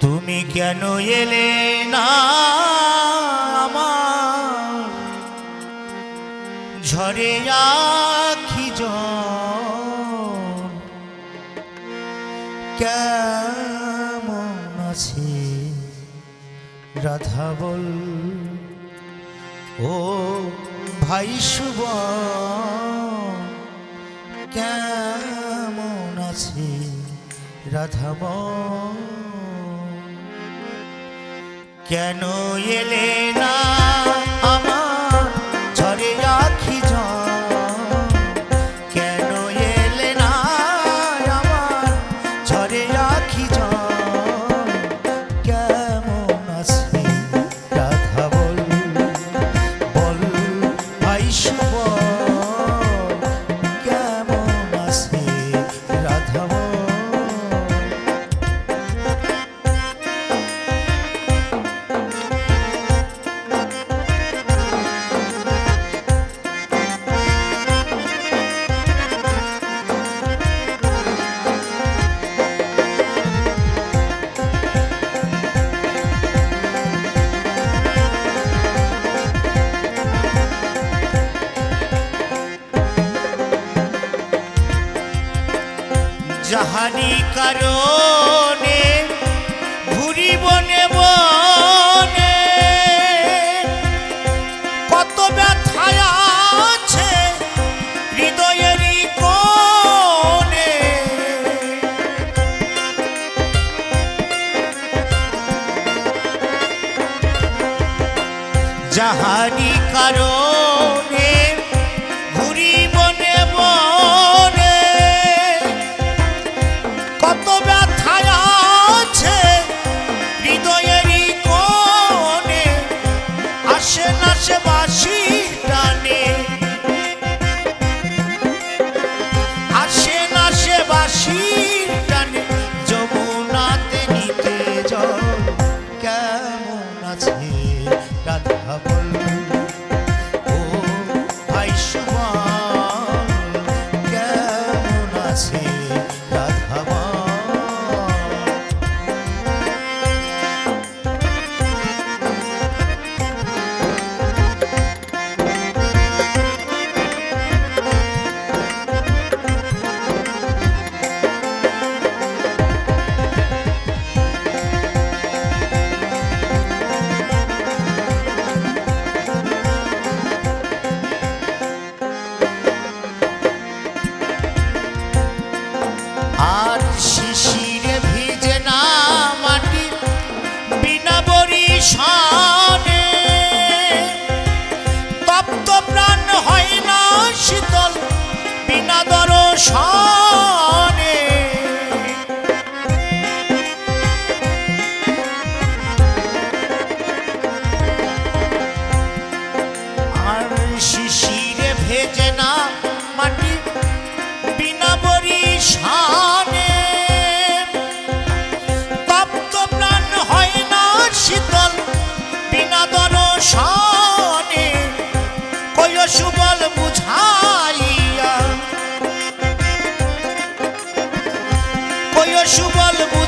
তুমি কেন এলে না আমার? ঝরে আখি কেমন আছে? রাধা বল। ও ভাই শুভ কেমন আছে? রাধা বল। কেন এলে না? জাহানি কারণে ঘুরি বনে বনে কত ব্যথায় আছে হৃদয়েরই কোণে। জাহানি কারণে আসে না শিশিরে ভেজে না মাটি, বিনা বরিশানে। তপ্ত প্রাণ হয় না শীতল, বিনা দর্শনে। কয় সুবল বুঝাইয়া। কয় সুবল বুঝাইয়া